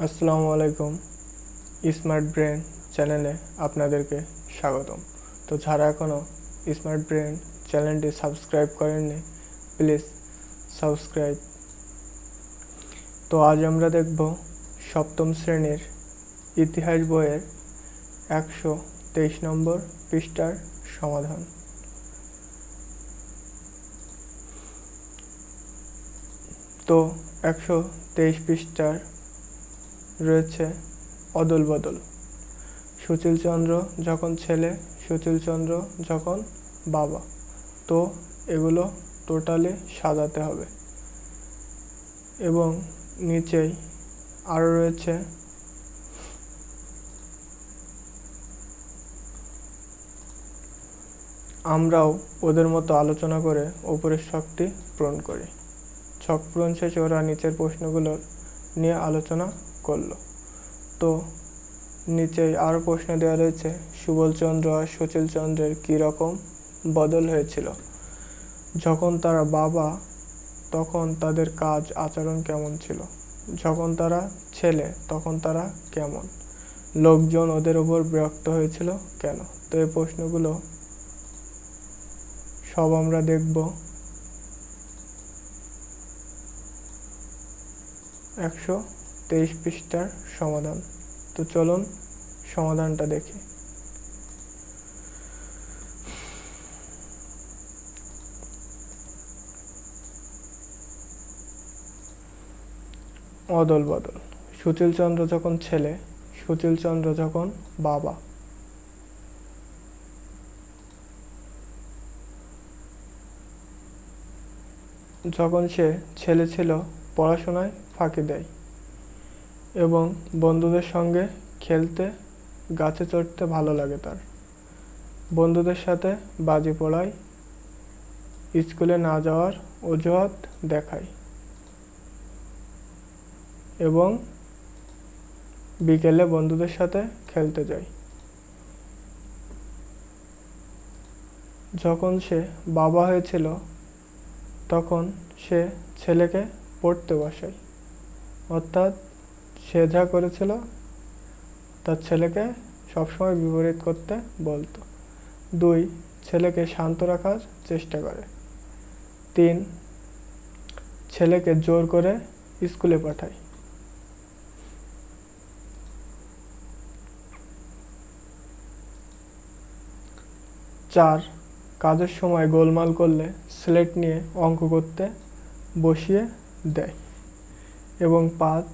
আসসালামু আলাইকুম smart brain চ্যানেলে আপনাদেরকে স্বাগতম। তো যারা এখনও স্মার্ট ব্রেন চ্যানেলটি সাবস্ক্রাইব করেননি, প্লিজ সাবস্ক্রাইব। তো আজ আমরা দেখব সপ্তম শ্রেণির ইতিহাস বইয়ের একশো তেইশ নম্বর পৃষ্ঠার সমাধান। তো একশো তেইশ পৃষ্ঠার রয়েছে অদল বদল। সুচিলচন্দ্র যখন ছেলে সুচিলচন্দ্র যখন বাবা। তো এগুলো টোটালি সাজাতে হবে। এবং নিচেই আরও রয়েছে আমরাও ওদের মতো আলোচনা করে ওপরের শখটি পূরণ করি। ছক পূরণ শেষে ওরা নিচের প্রশ্নগুলোর নিয়ে আলোচনা করল। তো নিচেই আরও প্রশ্ন দেওয়া রয়েছে, সুবলচন্দ্র আর সচিলচন্দ্রের কী রকম বদল হয়েছিল? যখন তারা বাবা, তখন তাদের কাজ, আচরণ কেমন ছিল? যখন তারা ছেলে, তখন তারা কেমন? লোকজন ওদের ওপর বিরক্ত হয়েছিল কেন? তো এই প্রশ্নগুলো সব আমরা দেখব। একশো তেইশ পৃষ্ঠার সমাধান। তো চলুন সমাধানটা দেখি। অদল বদল। সুচিলচন্দ্র যখন ছেলে সুচিলচন্দ্র যখন বাবা। যখন সে ছেলে ছিল, পড়াশোনায় ফাঁকি দেয়। এবং বন্ধুদের সঙ্গে খেলতে, গাছে চড়তে ভালো লাগে তার। বন্ধুদের সাথে বাজি পড়ায় স্কুলে না যাওয়ার অজুহাত দেখায় এবং বিকেলে বন্ধুদের সাথে খেলতে যায় যখন সে বাবা হয়েছিল, তখন সে ছেলেকে পড়তে বসায় অর্থাৎ সে যা করেছিল, তার ছেলেকে সবসময় বিপরীত করতে বলতো। দুই, ছেলেকে শান্ত রাখার চেষ্টা করে। তিন, ছেলেকে জোর করে স্কুলে পাঠায়। চার, কাজের সময় গোলমাল করলে স্লেট নিয়ে অঙ্ক করতে বসিয়ে দেয়। এবং পাঁচ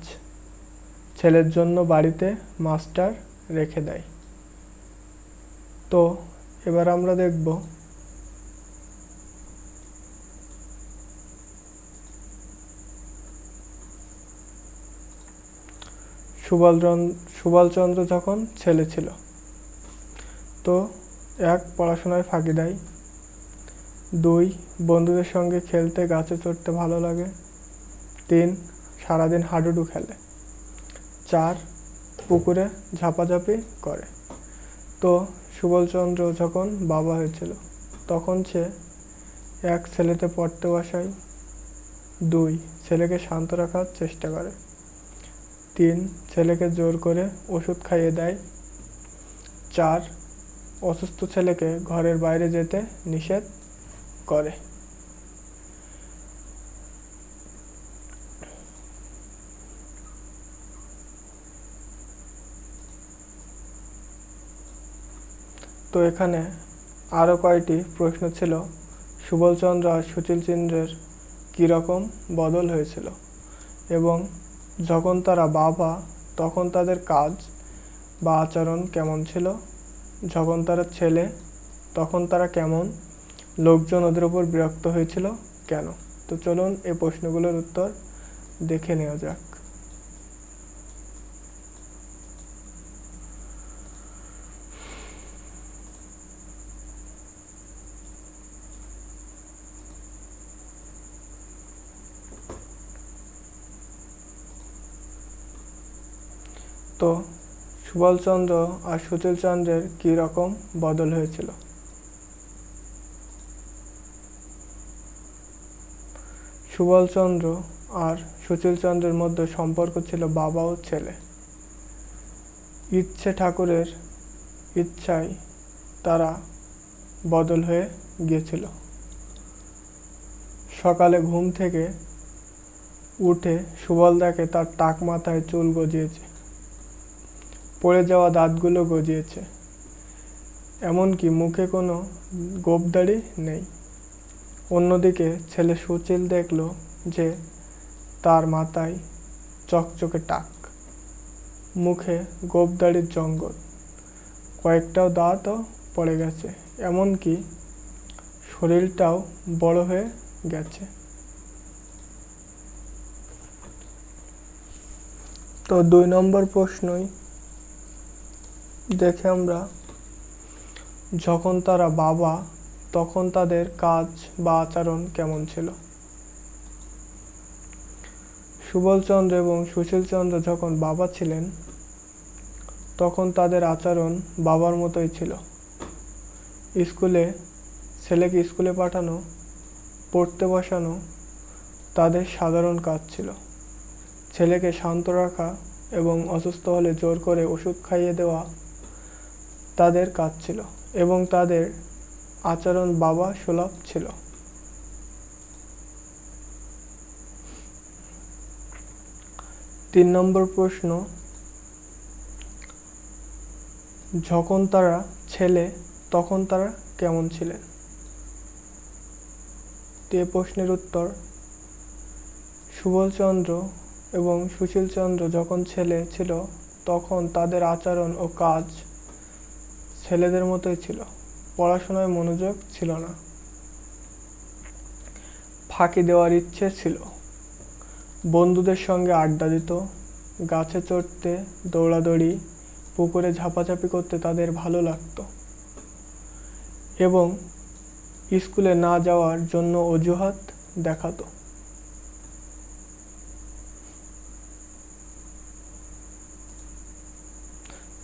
ছেলের জন্য বাড়িতে মাস্টার রেখে দেয়। তো, এবার আমরা দেখব। সুবলচন্দ্র সুবলচন্দ্র যখন ছেলে ছিল, তো এক পড়াশোনায় ফাঁকি দেয়। দুই, বন্ধুদের সঙ্গে খেলতে, গাছে চড়তে ভালো লাগে। তিন, সারাদিন হাডুডু খেলে। চার পুকুরে ঝাপাঝাপি করে। তো সুবলচন্দ্র যখন বাবা হয়েছিল, তখন সে এক ছেলেতে পড়তে বসায়, দুই ছেলেকে শান্ত রাখার চেষ্টা করে, তিন ছেলেকে জোর করে ওষুধ খাইয়ে দেয়, চার অসুস্থ ছেলেকে ঘরের বাইরে যেতে নিষেধ করে। তো এখানে আরও কয়টি প্রশ্ন ছিল? সুবলচন্দ্র আর সুচিলচন্দ্রের কীরকম বদল হয়েছিল? এবং যখন তারা বাবা, তখন তাদের কাজ বা আচরণ কেমন ছিল? যখন তারা ছেলে, তখন তারা কেমন? লোকজন ওদের ওপর বিরক্ত হয়েছিল কেন? তো চলুন এই প্রশ্নগুলোর উত্তর দেখে নেওয়া যাক। তো সুবলচন্দ্র আর সুচিলচন্দ্রের কী রকম বদল হয়েছিল? সুবলচন্দ্র আর সুশীল চন্দ্রের মধ্যে সম্পর্ক ছিল বাবা ও ছেলে। ইচ্ছে ঠাকুরের ইচ্ছায় তারা বদল হয়ে গিয়েছিল। সকালে ঘুম থেকে উঠে সুবল দেখে তার টাক মাথায় চুল গজিয়েছে। পড়ে যাওয়া দাঁতগুলো গজিয়েছে। এমনকি মুখে কোনো গোপদাড়ি নেই। অন্যদিকে ছেলে সুচিল দেখল যে তার মাথায় চকচকে টাক। মুখে গোপদাড়ির জঙ্গল। কয়েকটাও দাঁতও পড়ে গেছে। এমনকি শরীরটাও বড় হয়ে গেছে। তো দুই নম্বর প্রশ্নই দেখে আমরা, যখন তারা বাবা, তখন তাদের কাজ বা আচরণ কেমন ছিল? সুবলচন্দ্র এবং সুশীলচন্দ্র যখন বাবা ছিলেন, তখন তাদের আচরণ বাবার মতোই ছিল। স্কুলে, ছেলেকে স্কুলে পাঠানো, পড়তে বসানো তাদের সাধারণ কাজ ছিল। ছেলেকে শান্ত রাখা এবং অসুস্থ হলে জোর করে ওষুধ খাইয়ে দেওয়া তাদের কাজ ছিল এবং তাদের আচরণ বাবা সুলভ ছিল। তিন নম্বর প্রশ্ন, যখন তারা ছেলে, তখন তারা কেমন ছিলেন? তে প্রশ্নের উত্তর, সুবলচন্দ্র এবং সুশীলচন্দ্র যখন ছেলে ছিল, তখন তাদের আচরণ ও কাজ ছেলেদের মতোই ছিল। পড়াশোনায় মনোযোগ ছিল না। ফাঁকি দেওয়ার ইচ্ছে ছিল। বন্ধুদের সঙ্গে আড্ডা দিত, গাছে চড়তে, দৌড়াদৌড়ি, পুকুরে ঝাপাঝাপি করতে তাদের ভালো লাগতো। এবং স্কুলে না যাওয়ার জন্য অজুহাত দেখাতো।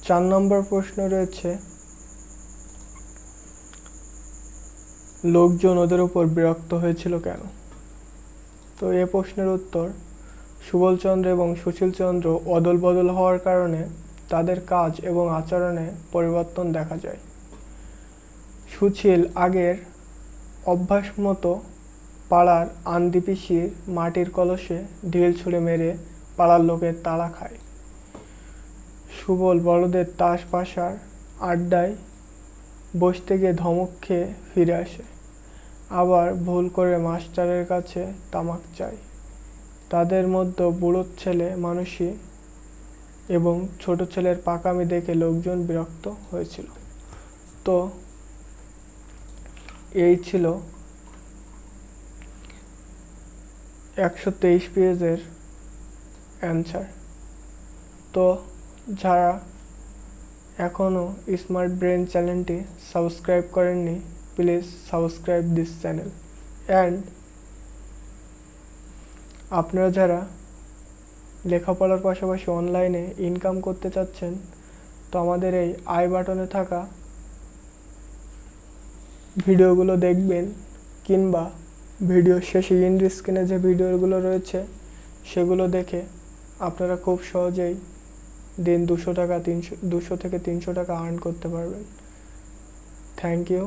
চার নম্বর প্রশ্ন রয়েছে লোকজন ওদের উপর বিরক্ত হয়েছিল কেন? তো এ প্রশ্নের উত্তর, সুবলচন্দ্র এবং সুশীলচন্দ্র অদল বদল হওয়ার কারণে তাদের কাজ এবং আচরণে পরিবর্তন দেখা যায়। সুশীল আগের অভ্যাস মতো পাড়ার আন্দি পিসির মাটির কলসে ঢিল ছুঁড়ে মেরে পাড়ার লোকের তাড়া খায়। সুবল বড়দের তাস পাশার আড্ডায় বসতে গিয়ে ধমক খেয়ে ফিরে আসে। আবার ভুল করে মাস্টারের কাছে তামাক চাই। তাদের মধ্যে বুড়োর ছেলে মানুষই এবং ছোট ছেলের পাকামি দেখে লোকজন বিরক্ত হয়েছিল। তো এই ছিল একশো তেইশ পেজের অ্যান্সার। তো যারা এখনও স্মার্ট ব্রেন চ্যানেলটি সাবস্ক্রাইব করেননি please subscribe this channel and আপনারা যারা লেখাপড়ার পাশাপাশি অনলাইনে ইনকাম করতে চাচ্ছেন, তো আমাদের এই আই বাটনে থাকা ভিডিওগুলো দেখবেন কিংবা ভিডিও শেষে ইন্ড স্ক্রিনে যে ভিডিওগুলো রয়েছে, সেগুলো দেখে আপনারা খুব সহজেই দিন দুশো টাকা, তিনশো, দুশো থেকে তিনশো টাকা আর্ন করতে পারবেন। Thank you